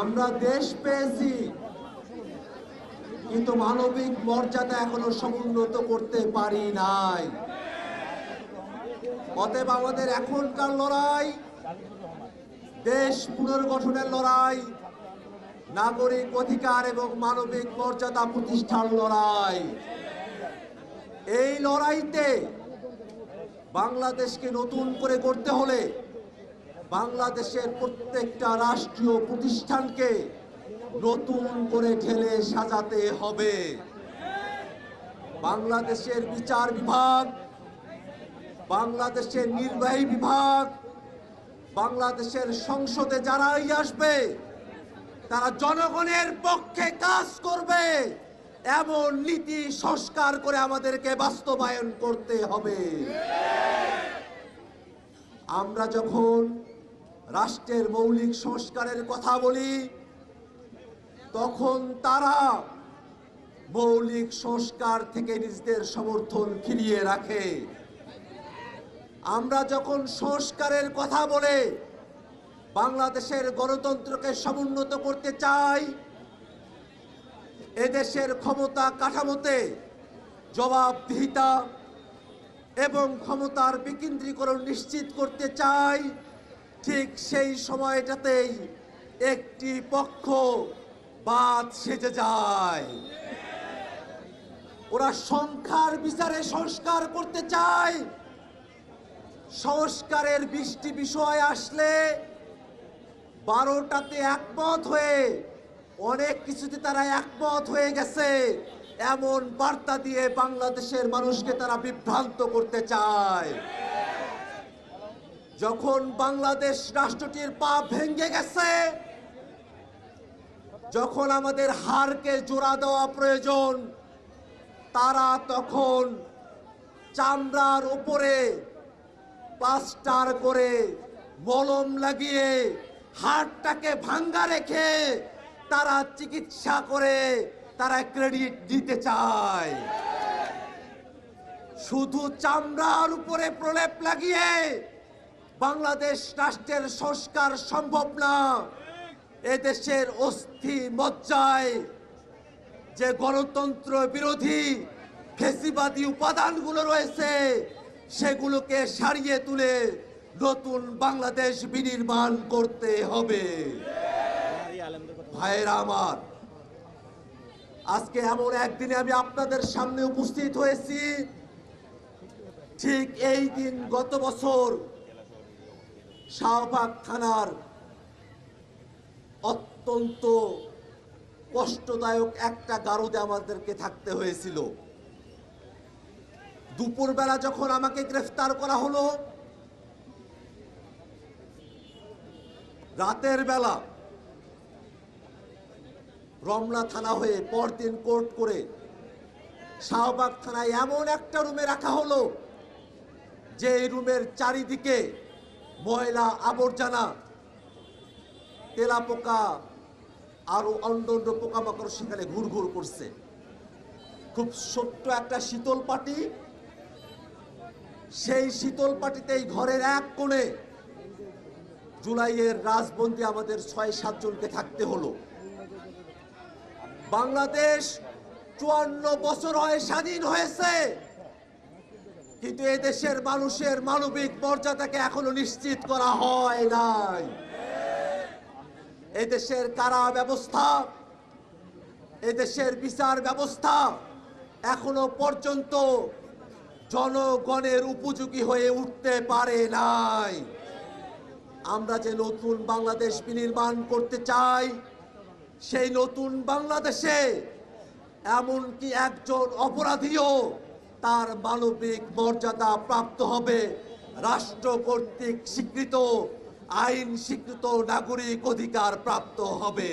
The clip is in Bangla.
আমরা দেশ পেয়েছি। কিন্তু মানবিক মর্যাদা এখনও সমুন্নত করতে পারি নাই। অতএব আমাদের এখনকার লড়াই, দেশ পুনর্গঠনের লড়াই, নাগরিক অধিকার এবং মানবিক মর্যাদা প্রতিষ্ঠার লড়াই। এই লড়াইতে বাংলাদেশকে নতুন করে করতে হলে বাংলাদেশের প্রত্যেকটা রাষ্ট্রীয় প্রতিষ্ঠানকে নতুন করে ঢেলে সাজাতে হবে। বাংলাদেশের বিচার বিভাগ, বাংলাদেশের নির্বাহী বিভাগ, বাংলাদেশের সংসদে যারাই আসবে, তারা জনগণের পক্ষে কাজ করবে। এমন নীতি সংস্কার করে আমাদেরকে বাস্তবায়ন করতে হবে। আমরা যখন রাষ্ট্রের মৌলিক সংস্কারের কথা বলি, তখন তারা মৌলিক সংস্কার থেকে নিজেদের সমর্থন ফিরিয়ে রাখে। আমরা যখন সংস্কারের কথা বলে বাংলাদেশের গণতন্ত্রকে সমুন্নত করতে চাই, এদেশের ক্ষমতা কাঠামোতে জবাবদিহিতা এবং ক্ষমতার বিকেন্দ্রীকরণ নিশ্চিত করতে চাই ঠিক সেই সময়টাতেই একটি পক্ষ বাদ সেজে যায়। ওরা সংখ্যার বিচারে সংস্কার করতে চায়। সংস্কারের বৃষ্টি বিষয় আসলে বারোটাতে একমত হয়ে অনেক কিছুতে তারা একমত হয়ে গেছে। এমন বার্তা দিয়ে বাংলাদেশের মানুষকে তারা বিভ্রান্ত করতে চায়। যখন বাংলাদেশ রাষ্ট্রটির পা ভেঙে গেছে, যখন আমাদের হারকে জোড়া দেওয়া প্রয়োজন, তারা তখন চামড়ার উপরে প্লাস্টার করে মলম লাগিয়ে হাড়টাকে ভাঙ্গা রেখে তারা চিকিৎসা করে, তারা ক্রেডিট দিতে চায়। শুধু চামড়ার উপরে প্রলেপ লাগিয়ে বাংলাদেশ রাষ্ট্রের সংস্কার সম্ভব না। এদেশের অস্থি মজ্জায় যে গণতন্ত্র বিরোধী ফেসিবাদী উপাদানগুলো রয়েছে, সেগুলোকে সারিয়ে তুলে নতুন বাংলাদেশ বিনির্মাণ করতে হবে। ভাইয়েরা আমার, আজকে এমন একদিনে আমি আপনাদের সামনে উপস্থিত হয়েছি। ঠিক এই দিন গত বছর শাহবাগ থানার অত্যন্ত কষ্টদায়ক একটা গারদে আমাদেরকে থাকতে হয়েছিল। দুপুরবেলা যখন আমাকে গ্রেফতার করা হলো, রাতের বেলা রমনা থানা হয়ে পরদিন কোর্ট করে শাহবাগ থানায় এমন একটা রুমে রাখা হলো, যে রুমের চারিদিকে ময়লা আবর্জনা, তেলাপোকা আরও অন্য অন্য পোকামাকড় সেখানে ঘুরঘুর করছে। খুব ছোট্ট একটা শীতল পাটি। সেই শীতল পাটিতেই ঘরের এক কোণে জুলাইয়ের রাজবন্দি আমাদের ছয় সাতজনকে থাকতে হলো। বাংলাদেশ চুয়ান্ন বছর হয় স্বাধীন হয়েছে। কিন্তু এদেশের মানুষের মানবিক মর্যাদাকে এখনও নিশ্চিত করা হয় নাই। এদেশের কারা ব্যবস্থা এদেশের বিচার ব্যবস্থা এখনও পর্যন্ত জনগণের উপযোগী হয়ে উঠতে পারে নাই। আমরা যে নতুন বাংলাদেশ বিনির্মাণ করতে চাই, সেই নতুন বাংলাদেশে এমনকি একজন অপরাধীও তার মানবিক মর্যাদা প্রাপ্ত হবে। রাষ্ট্র কর্তৃক স্বীকৃত আইন স্বীকৃত নাগরিক অধিকার প্রাপ্ত হবে।